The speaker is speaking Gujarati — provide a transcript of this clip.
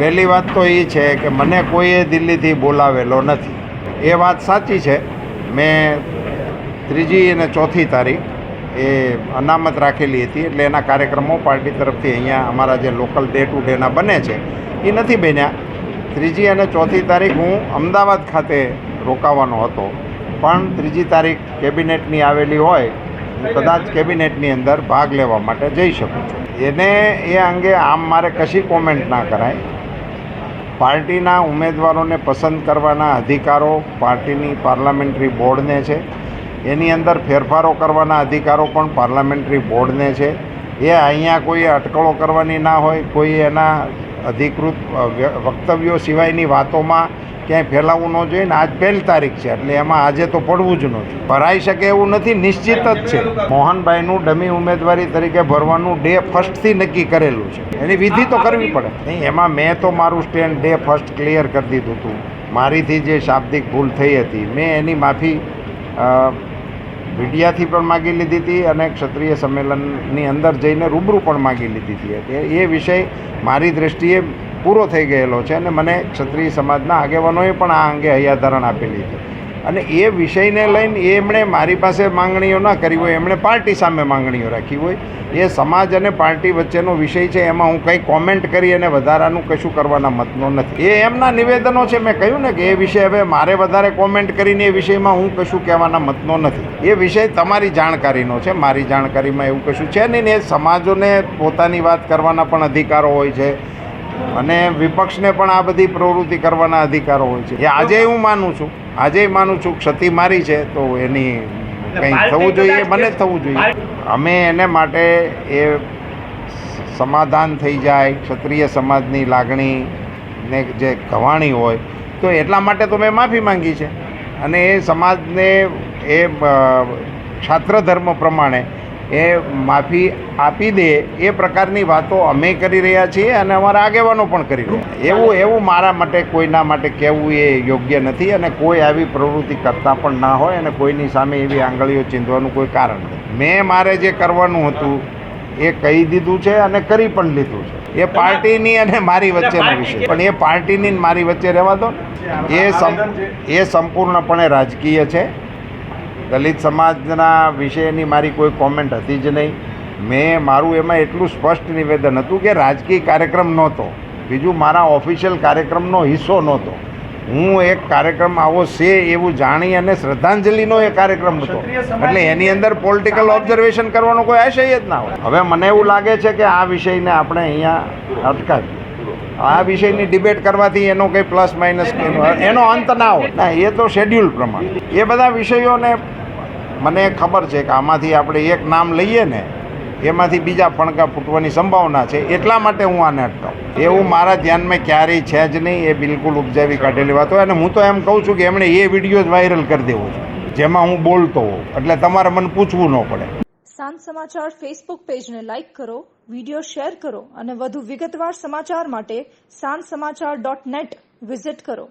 પહેલી વાત તો એ છે કે મને કોઈએ દિલ્હીથી બોલાવેલો નથી. એ વાત સાચી છે. મેં ત્રીજી અને ચોથી તારીખ એ અનામત રાખેલી હતી એટલે એના કાર્યક્રમો પાર્ટી તરફથી અહીંયા અમારા જે લોકલ ડે ટુ ડેના બને છે, એ નથી બન્યા. ત્રીજી અને ચોથી તારીખ હું અમદાવાદ ખાતે રોકાવાનો હતો. પણ ત્રીજી તારીખ કેબિનેટની આવેલી હોય, હું કદાચ કેબિનેટની અંદર ભાગ લેવા માટે જઈ શકું છું. એને એ અંગે આમ મારે કશી કોમેન્ટ ના કરાય. પાર્ટીના ઉમેદવારોને પસંદ કરવાના અધિકારો પાર્ટીની પાર્લામેન્ટરી બોર્ડને છે. એની અંદર ફેરફારો કરવાના અધિકારો પણ પાર્લામેન્ટરી બોર્ડને છે. એ અહીંયા કોઈ અટકળો કરવાની ના હોય, કોઈ એના અધિકૃત વક્તવ્યો સિવાયની વાતોમાં ક્યાંય ફેલાવવું ન જોઈએ ને આજ પહેલી તારીખ છે, એટલે એમાં આજે તો પડવું જ ન જોઈએ ભરાઈ શકે એવું નથી, નિશ્ચિત જ છે. મોહનભાઈનું ડમી ઉમેદવારી તરીકે ભરવાનું ડે ફર્સ્ટથી નક્કી કરેલું છે. એની વિધિ તો કરવી પડે. નહીં, એમાં મેં તો મારું સ્ટેન્ડ ડે ફર્સ્ટ ક્લિયર કરી દીધું હતું. મારીથી જે શાબ્દિક ભૂલ થઈ હતી, મેં એની માફી મીડિયાથી પણ માગી લીધી હતી અને ક્ષત્રિય સંમેલનની અંદર જઈને રૂબરૂ પણ માગી લીધી હતી. એ વિષય મારી દૃષ્ટિએ પૂરો થઈ ગયેલો છે અને મને ક્ષત્રિય સમાજના આગેવાનોએ પણ આ અંગે હૈયાધારણ આપેલી છે. અને એ વિષયને લઈને એમણે મારી પાસે માંગણીઓ ના કરી હોય, એમણે પાર્ટી સામે માંગણીઓ રાખી હોય. એ સમાજ અને પાર્ટી વચ્ચેનો વિષય છે, એમાં હું કંઈ કોમેન્ટ કરી અને વધારાનું કશું કરવાના મતનો નથી. એ એમના નિવેદનો છે, મેં કહ્યું ને કે એ વિષય હવે મારે વધારે કોમેન્ટ કરીને એ વિષયમાં હું કશું કહેવાના મતનો નથી. એ વિષય તમારી જાણકારીનો છે, મારી જાણકારીમાં એવું કશું છે નહીં ને એ સમાજોને પોતાની વાત કરવાના પણ અધિકારો હોય છે. અને વિપક્ષને પણ આ બધી પ્રવૃત્તિ કરવાના અધિકારો હોય છે. એ આજે હું માનું છું. આજે માનું છું ક્ષતિ મારી છે તો એની કંઈ થવું જોઈએ મને થવું જોઈએ. અમે એને માટે એ સમાધાન થઈ જાય ક્ષત્રિય સમાજની લાગણી ને જે કવાણી હોય તો એટલા માટે તો મેં માફી માંગી છે. અને એ સમાજને એ છાત્ર ધર્મ પ્રમાણે એ માફી આપી દે એ પ્રકારની વાતો અમે કરી રહ્યા છીએ અને અમારા આગેવાનો પણ કરી રહ્યા એવું એવું મારા માટે કોઈના માટે કહેવું એ યોગ્ય નથી અને કોઈ આવી પ્રવૃત્તિ કરતા પણ ના હોય અને કોઈની સામે એવી આંગળીઓ ચીંધવાનું કોઈ કારણ નથી. મેં મારે જે કરવાનું હતું એ કહી દીધું છે અને કરી પણ લીધું છે. એ પાર્ટીની અને મારી વચ્ચેનો વિષય. પણ એ પાર્ટીની મારી વચ્ચે રહેવા દો એ એ સંપૂર્ણપણે રાજકીય છે. દલિત સમાજના વિષયની મારી કોઈ કોમેન્ટ હતી જ નહીં. મેં મારું એમાં એટલું સ્પષ્ટ નિવેદન હતું કે રાજકીય કાર્યક્રમ નહોતો. બીજું મારા ઓફિશિયલ કાર્યક્રમનો હિસ્સો નહોતો. હું એક કાર્યક્રમ આવો છે એવું જાણી અને શ્રદ્ધાંજલિનો એ કાર્યક્રમ હતો. એટલે એની અંદર પોલિટિકલ ઓબ્ઝર્વેશન કરવાનો કોઈ આશય જ ના હોય. હવે મને એવું લાગે છે કે આ વિષયને આપણે અહીંયા અટકાવીએ આ વિષયની ડિબેટ કરવાથી એનો કંઈ પ્લસ માઇનસ એનો અંત ના હોય. ના એ તો શેડ્યુલ પ્રમાણે. એ બધા વિષયોને મને ખબર છે કે આમાંથી આપણે એક નામ લઈએ ને, એમાંથી બીજા ફણકા ફૂટવાની સંભાવના છે. એટલા માટે હું આને અટકાવું એવું મારા ધ્યાનમાં ક્યારેય છે જ નહીં. એ બિલકુલ ઉપજાવી કાઢેલી વાત હોય. અને હું તો એમ કહું છું કે એમણે એ વીડિયો જ વાયરલ કરી દેવો છે. જેમાં હું બોલતો હોઉં. એટલે તમારે મને પૂછવું ન પડે. સાંજ સમાચાર ફેસબુક પેજને લાઇક કરો, વીડિયો શેર કરો અને વધુ વિગતવાર સમાચાર માટે સાંજ સમાચાર ડોટ નેટ વિઝિટ કરો.